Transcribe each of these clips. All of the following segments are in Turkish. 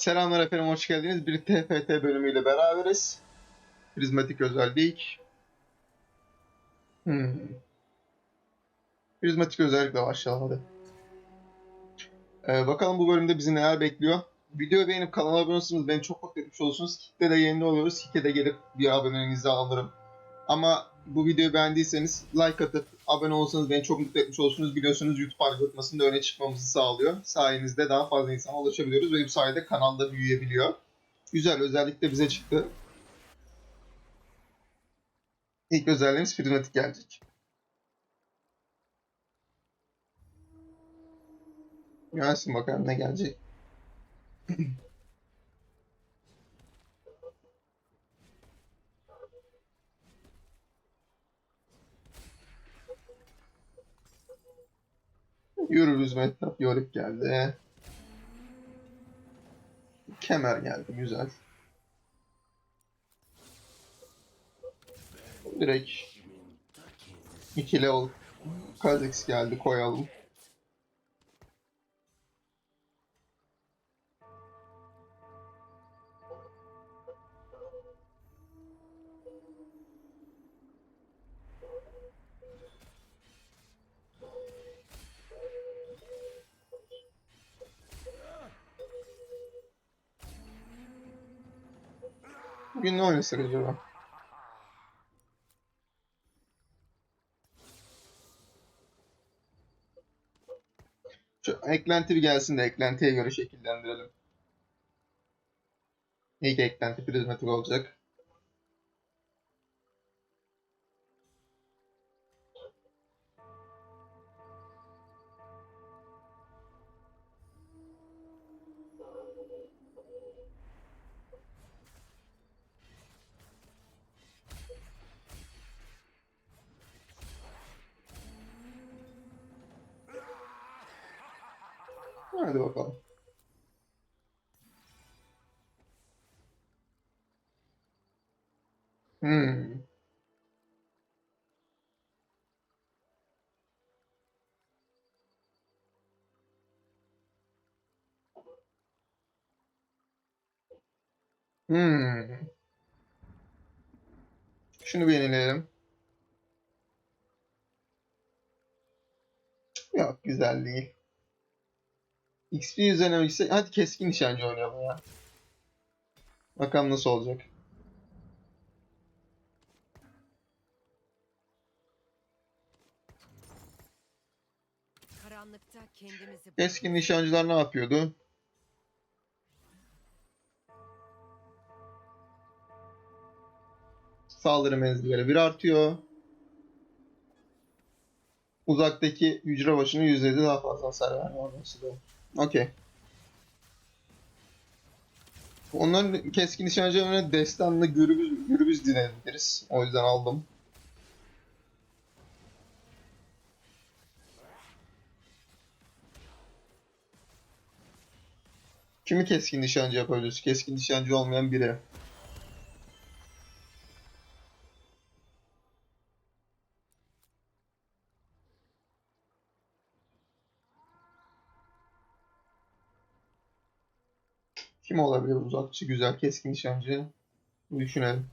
Selamlar efendim, hoş geldiniz. Bir TFT bölümüyle beraberiz. Prizmatik özellik. Hmm. Prizmatik özellikle başlayalım hadi. Ee, bakalım bu bölümde bizi neler bekliyor. Videoyu beğenip kanala abone olursanız beni çok mutlu etmiş olursunuz. Kick'te de yayında oluyoruz. Kick'e de gelip bir aboneliğinizi alırım. Ama bu videoyu beğendiyseniz like atıp abone olursanız beni çok mutlu etmiş olursunuz. Biliyorsunuz YouTube algoritmasında öne çıkmamızı sağlıyor. Sayenizde daha fazla insana ulaşabiliyoruz ve bu sayede kanalda büyüyebiliyor. Güzel özellik de bize çıktı. İlk özelliğimiz prizmatik gelecek. Gelsin bakalım ne gelecek. Yürürüz Mehtap Yörük geldi. Kemer geldi güzel. Direkt 2 level Kha'Zix geldi koyalım. Bugün ne oynasak acaba? Şu eklenti bir gelsin de eklentiye göre şekillendirelim. İlk eklenti prizmatik olacak. Hmm. Hmm. Şunu bir yenileyelim. Yok güzel değil. XP üzerine gitse hadi keskin nişancı oynayalım ya. Bakalım nasıl olacak. Keskin nişancılar ne yapıyordu? Saldırı menzilleri bir artıyor. Uzaktaki hücre başına %7 daha fazla hasar verme. Okey. Onların keskin nişancılarına destanlı gürbüz, gürbüz dinebiliriz. O yüzden aldım. Kimi keskin nişancı yapabiliriz? Keskin nişancı olmayan biri. Kim olabilir uzakçı güzel keskin nişancı? Düşünelim.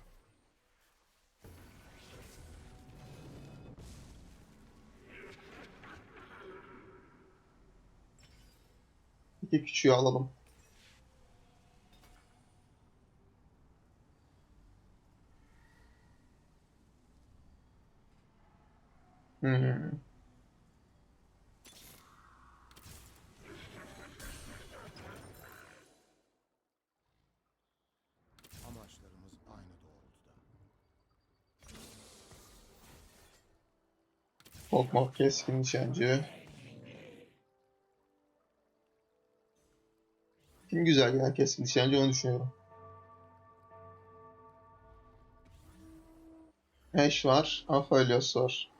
İki küçüğü alalım. Hmm. Amaçlarımız aynı doğrultuda. Tokmak keskin nişancı. Kim güzel gelen keskin nişancı onu düşünüyorum. Ash var. Aphelios var.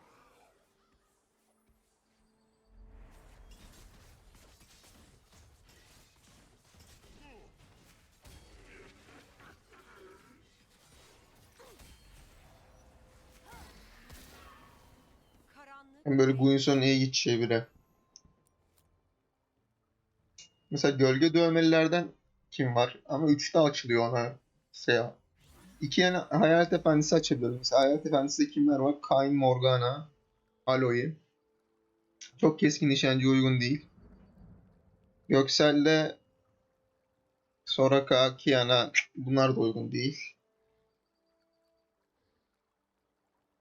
Hem böyle Guinson'un iyi gideceği biri. Mesela gölge dövmelilerden kim var? Ama 3'te açılıyor ona. Seya. İki yana Hayalet Efendisi açabiliriz. Mesela Hayalet Efendisi'de kimler var? Kain Morgana, Aloy. Çok keskin nişancı uygun değil. Göksel'de Soraka, Kiana bunlar da uygun değil.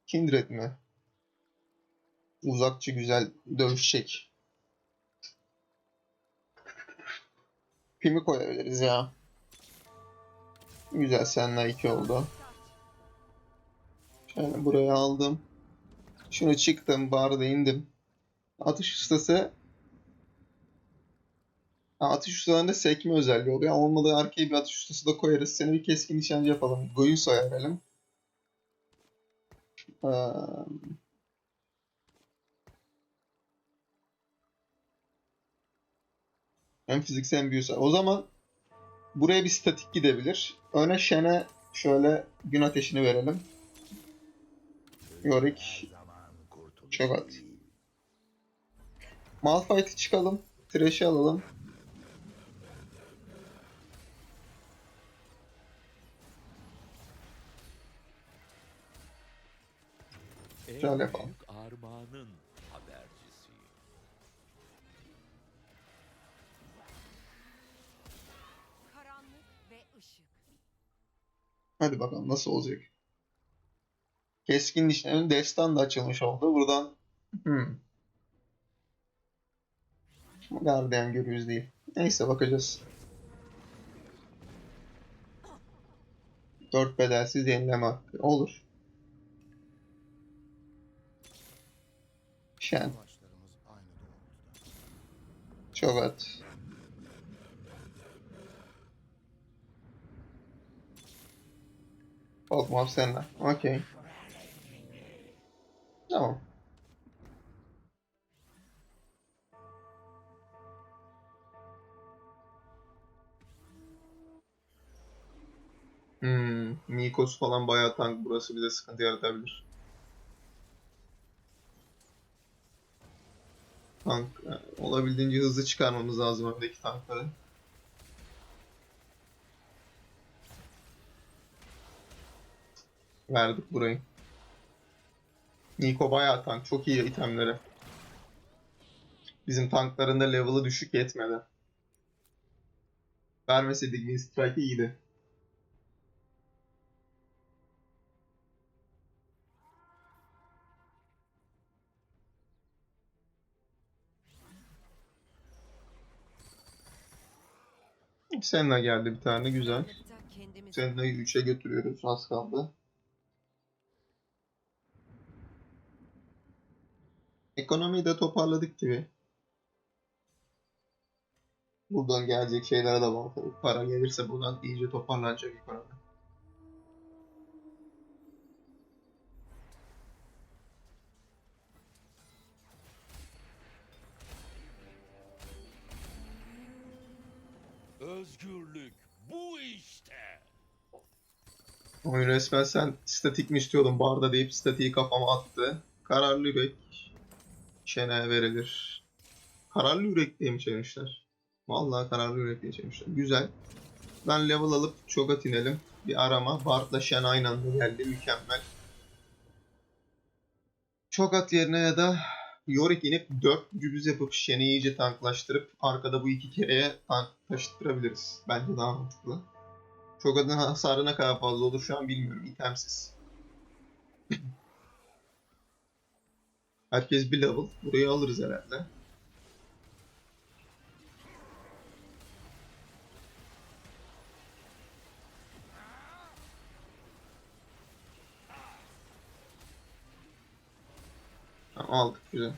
Kindred mi? Uzakçı güzel dövüşecek. Pimi koyabiliriz ya. Güzel seninle iki oldu. Şöyle buraya aldım. Şunu çıktım, barda indim. Atış ustası atış ustalarında sekme özelliği oluyor. Olmadı arkaya bir atış ustası da koyarız. Seni bir keskin nişancı yapalım. Goyunso'ya verelim. Ee, hem fiziksel hem büyüsel. O zaman buraya bir statik gidebilir. Öne Shen'e şöyle gün ateşini verelim. Yorick, Çogat. Malphite'i çıkalım. Thresh'i alalım. Şöyle yapalım. Hadi bakalım nasıl olacak. Keskin nişanın destan da açılmış oldu. Buradan hmm. Guardian görürüz değil. Neyse bakacağız. Dört bedelsiz yenileme hakkı. Olur. Şen. Amaçlarımız Olmaz senle. Okey. Tamam. Hmm, Nikos falan bayağı tank burası bize sıkıntı yaratabilir. Tank e, olabildiğince hızlı çıkarmamız lazım öndeki tankları. Verdik burayı. Niko bayağı tank. Çok iyi itemleri. Bizim tankların da level'ı düşük yetmedi. Vermeseydik Win Strike iyiydi. Senna geldi bir tane güzel. Senna'yı 3'e götürüyoruz. Az kaldı. Ekonomiyi de toparladık gibi. Buradan gelecek şeylere de bağlı. tabii. Para gelirse buradan iyice toparlanacak ekonomi. Özgürlük bu işte. Oyun resmen sen statik mi istiyordun barda deyip statiği kafama attı. Kararlı yürek şene verilir. Kararlı yürek diye mi çevirmişler? Vallahi kararlı yürek diye çevirmişler. Güzel. Ben level alıp çogat inelim. Bir arama. Bard'la Shen aynı anda geldi. Mükemmel. Çogat yerine ya da Yorick inip 4 cübüz yapıp Shen'i iyice tanklaştırıp arkada bu iki kereye tank taşıttırabiliriz. Bence daha mantıklı. Çogat'ın hasarı ne kadar fazla olur şu an bilmiyorum. İtemsiz. Herkes bir level. Burayı alırız herhalde. Aldık güzel.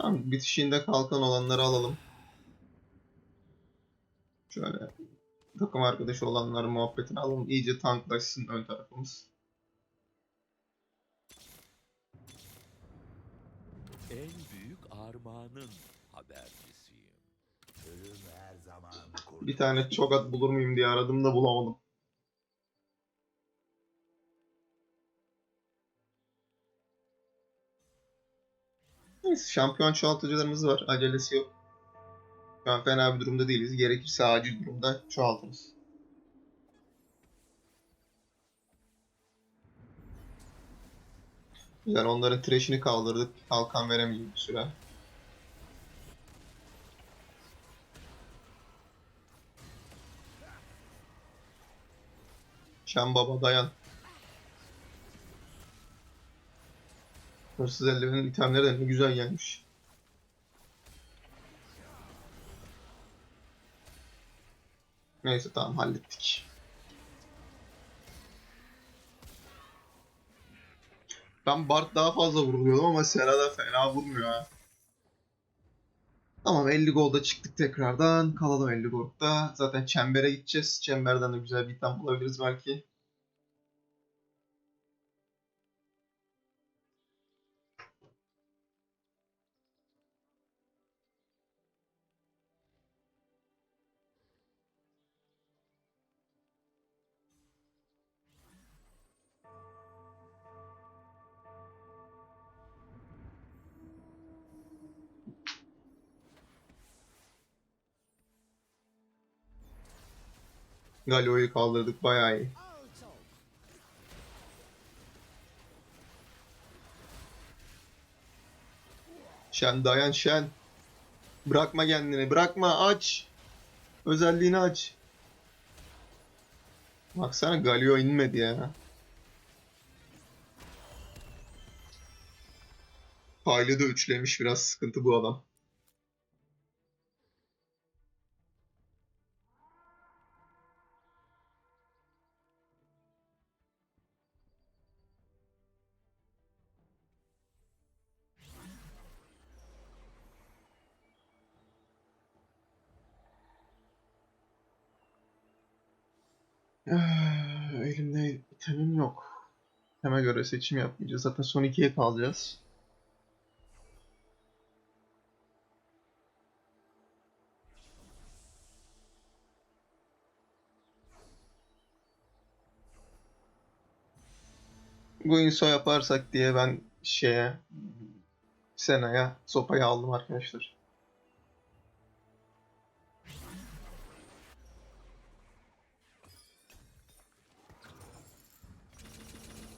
Tamam, bitişiğinde kalkan olanları alalım. Şöyle takım arkadaşı olanlar muhabbetini alalım. İyice tanklaşsın ön tarafımız. En büyük armağanın habercisiyim. Ölüm her zaman. Bir tane çogat bulur muyum diye aradım da bulamadım. Neyse şampiyon çoğaltıcılarımız var. Acelesi yok. Şu an fena bir durumda değiliz. Gerekirse acil durumda çoğaltırız. Yani onların trash'ini kaldırdık. Kalkan veremeyecek bir süre. Şen baba dayan. Hırsız eldivenin itemleri de ne güzel gelmiş. Neyse tamam hallettik. Ben Bart daha fazla vuruluyordum ama Sera da fena vurmuyor ha. Tamam 50 golda çıktık tekrardan. Kalalım 50 golda. Zaten çembere gideceğiz. Çemberden de güzel bir item bulabiliriz belki. Galio'yu kaldırdık bayağı iyi. Şen dayan Şen. Bırakma kendini bırakma aç. Özelliğini aç. Baksana Galio inmedi ya. Hayli de üçlemiş biraz sıkıntı bu adam. Iteme göre seçim yapmayacağız. Zaten son ikiye kalacağız. Bu inso yaparsak diye ben şeye Sena'ya sopayı aldım arkadaşlar.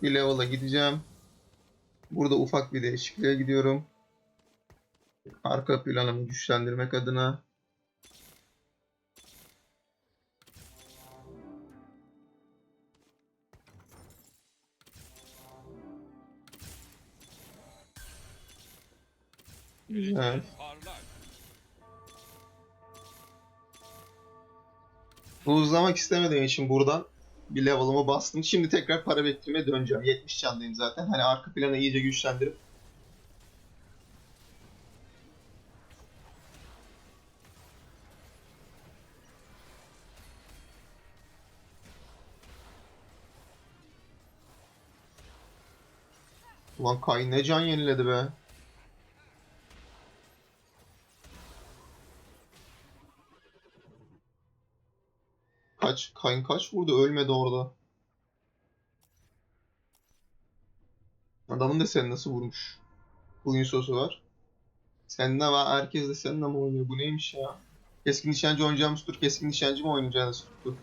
Bir level'a gideceğim. Burada ufak bir değişikliğe gidiyorum. Arka planımı güçlendirmek adına. Güzel. Hızlamak istemediğim için buradan bir level'ımı bastım. Şimdi tekrar para biriktirmeye döneceğim. 70 candayım zaten. Hani arka planı iyice güçlendirip Ulan Kayn ne can yeniledi be. Kaç, Kayn kaç vurdu ölmedi orada. Adamın da sen nasıl vurmuş. Bugün sosu var. Sende var. Herkes de seninle mi oynuyor? Bu neymiş ya? Keskin nişancı oynayacağımız tur keskin nişancı mı oynayacağınız tuttu?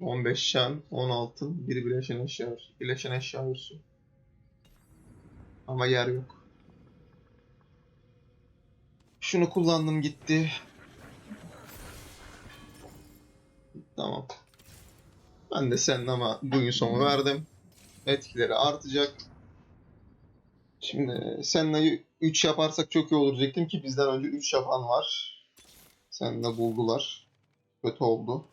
On beş şan, on altın, bir bileşen eşya, bileşen eşya. Ama yer yok. Şunu kullandım gitti. Tamam. Ben de senin ama bugün sonu verdim. Etkileri artacak. Şimdi seninle 3 yaparsak çok iyi olur diyecektim ki bizden önce 3 yapan var. Seninle buldular. Kötü oldu.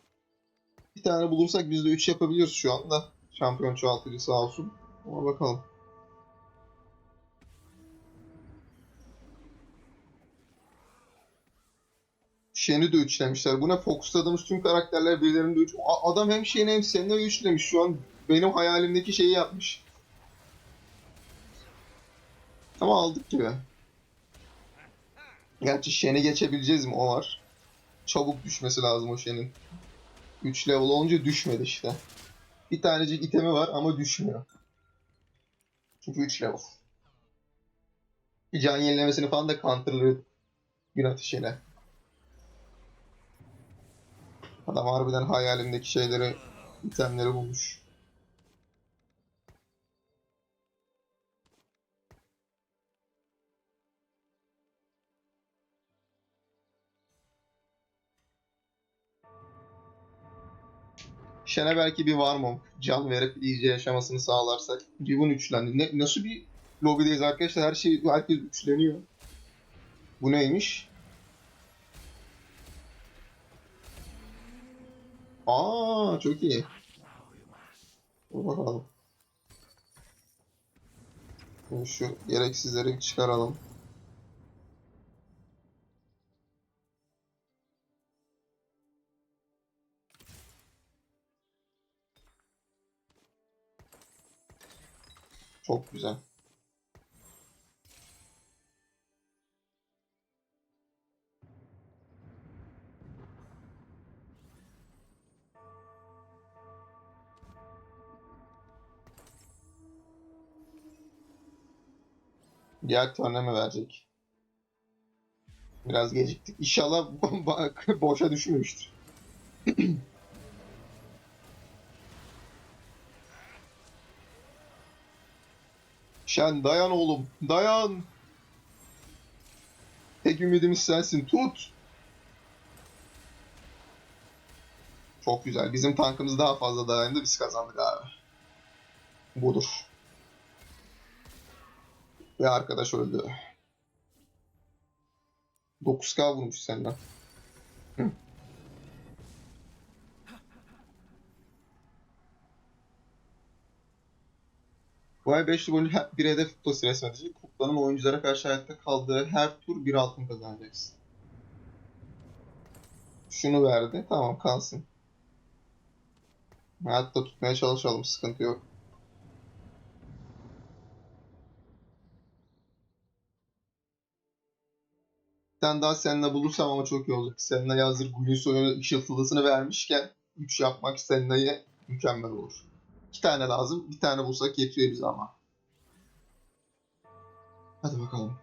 Bir tane bulursak biz de 3 yapabiliyoruz şu anda. Şampiyon çoğaltıcı sağ olsun. Ama bakalım. Shen'i de üçlemişler. Bu ne fokusladığımız tüm karakterler birilerini de üç... Adam hem Shen'i hem Senna'yı üçlemiş. Şu an benim hayalimdeki şeyi yapmış. Ama aldık gibi. Gerçi Shen'i geçebileceğiz mi? O var. Çabuk düşmesi lazım o Shen'in. 3 level olunca düşmedi işte. Bir tanecik itemi var ama düşmüyor. Çünkü 3 level. Can yenilemesini falan da counterlıyor gün ateşiyle. Adam harbiden hayalimdeki şeyleri, itemleri bulmuş. Şen'e belki bir Warmong can verip iyice yaşamasını sağlarsak. Riven üçlendi. Ne, nasıl bir lobideyiz arkadaşlar? Her şey herkes üçleniyor. Bu neymiş? Aa çok iyi. Bakalım. Şimdi şu gereksizleri çıkaralım. Çok güzel. Diğer turne mi verecek? Biraz geciktik. İnşallah boşa düşmemiştir. Şen dayan oğlum. Dayan. Tek ümidimiz sensin. Tut. Çok güzel. Bizim tankımız daha fazla dayandı. Biz kazandık abi. Budur. Ve arkadaş öldü. 9k vurmuş senden. Hı. Bu ay 5 yıl bir hedef kutlası resmedecek. Kutlanın oyunculara karşı hayatta kaldığı her tur bir altın kazanacaksın. Şunu verdi. Tamam kalsın. Hayatta tutmaya çalışalım. Sıkıntı yok. Tane daha Senna bulursam ama çok iyi olacak. Senna'ya hazır Guinsoo'ya ışıltılısını vermişken 3 yapmak Senna'ya mükemmel olur. 2 tane lazım. Bir tane bulsak yetiyor bize ama. Hadi bakalım.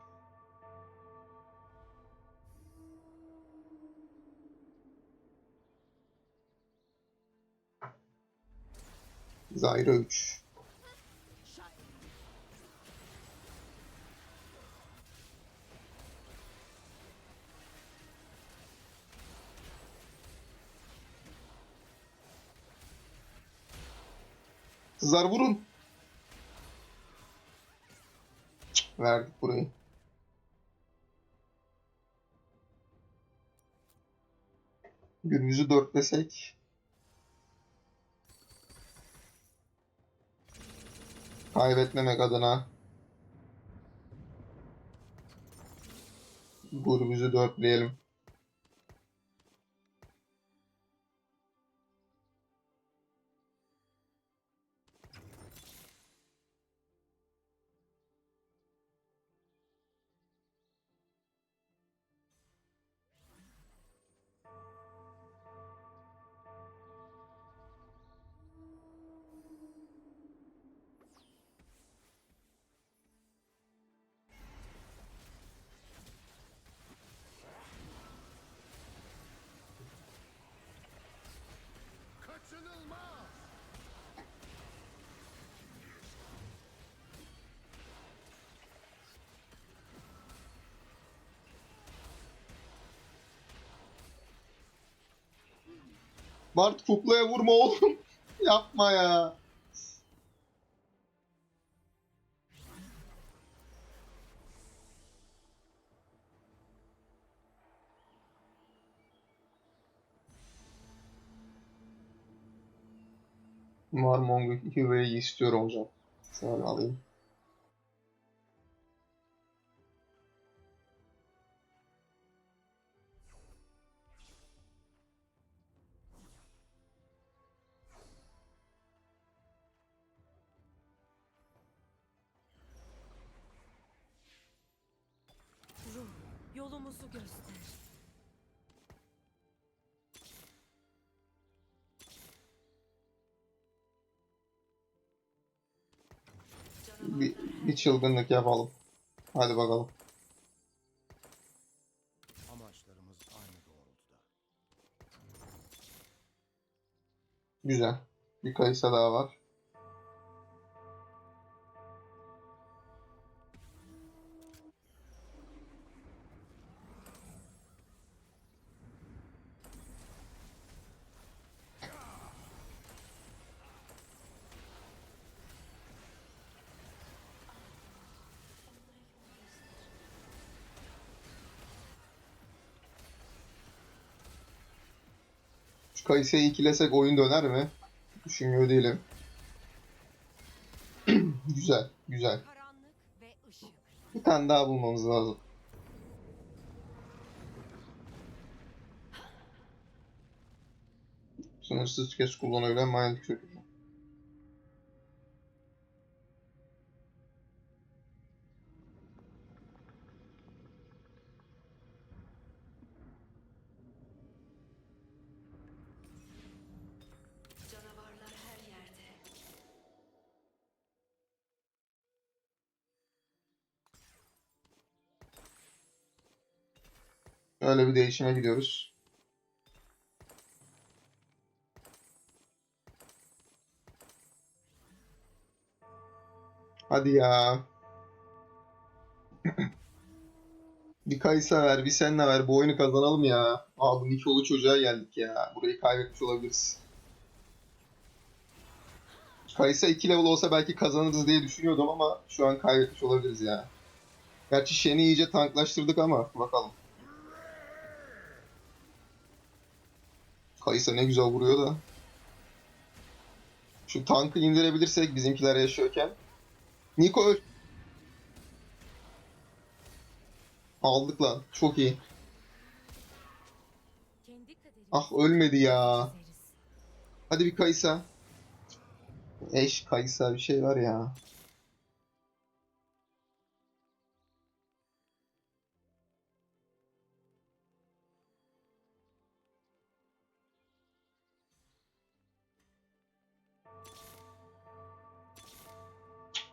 Zyra 3. Kızlar vurun. Verdik burayı. Günümüzü dörtlesek. Kaybetmemek adına. Grubumuzu dörtleyelim. Bart kuklaya vurma oğlum. Yapma ya. Marmongu Hüveyi istiyorum hocam. Şöyle alayım. Çılgınlık yapalım. Hadi bakalım. Amaçlarımız aynı doğrultuda. Güzel. Bir kayısa daha var. Kayısı'yı ikilesek oyun döner mi? Düşünmüyor değilim. güzel, güzel. Bir tane daha bulmamız lazım. Sınırsız tüket kullanabilen manyetik Öyle bir değişime gidiyoruz. Hadi ya. bir Kaysa ver, bir Senna ver. Bu oyunu kazanalım ya. Abi Nikolu çocuğa geldik ya. Burayı kaybetmiş olabiliriz. Kaysa 2 level olsa belki kazanırız diye düşünüyordum ama şu an kaybetmiş olabiliriz ya. Gerçi Shen'i iyice tanklaştırdık ama bakalım. Kaysa ne güzel vuruyor da. Şu tankı indirebilirsek bizimkiler yaşıyorken. Niko öl. Aldık lan. Çok iyi. Ah ölmedi ya. Hadi bir Kaysa. Eş Kaysa bir şey var ya.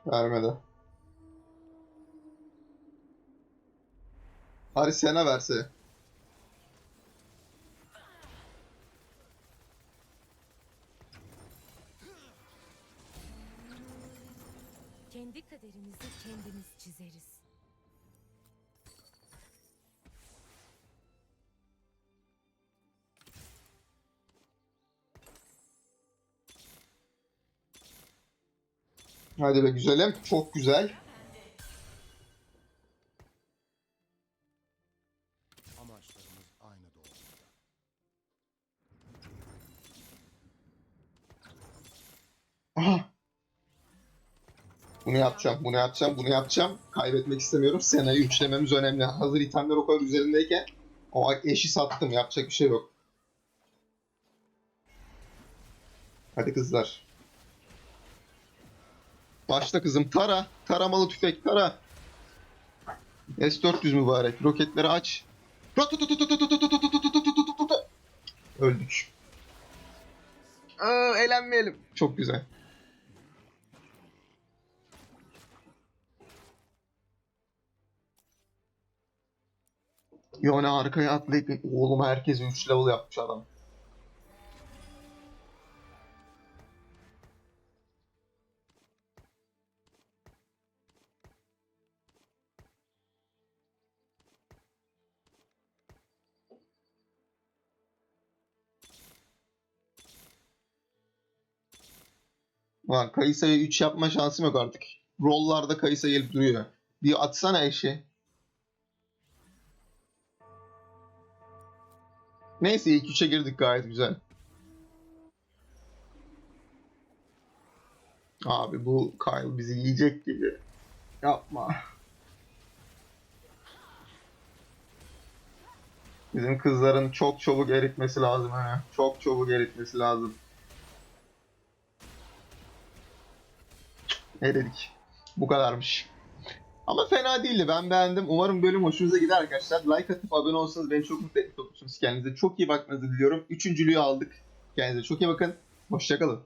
Vermedi. Hadi Sena verse. Kendi kaderimizi kendimiz çizeriz. Hadi be güzelim. Çok güzel. Aha. Bunu yapacağım, bunu yapacağım, bunu yapacağım. Kaybetmek istemiyorum. Sena'yı üçlememiz önemli. Hazır itemler o kadar üzerindeyken o eşi sattım. Yapacak bir şey yok. Hadi kızlar. Başla kızım. Tara. Taramalı tüfek. Tara. S-400 mübarek. Roketleri aç. Öldük. Aa, eğlenmeyelim. Çok güzel. Yone arkaya atlayıp oğlum herkesi 3 level yapmış adam. Lan Kayısa'yı 3 yapma şansım yok artık. Rolllarda Kayısa gelip duruyor. Bir atsana eşi. Neyse ilk 3'e girdik gayet güzel. Abi bu Kyle bizi yiyecek gibi. Yapma. Bizim kızların çok çabuk eritmesi lazım ha. Çok çabuk eritmesi lazım. Eridik. Bu kadarmış. Ama fena değildi. Ben beğendim. Umarım bölüm hoşunuza gider arkadaşlar. Like atıp abone olsanız beni çok mutlu etmiş olursunuz. Kendinize çok iyi bakmanızı diliyorum. Üçüncülüğü aldık. Kendinize çok iyi bakın. Hoşçakalın.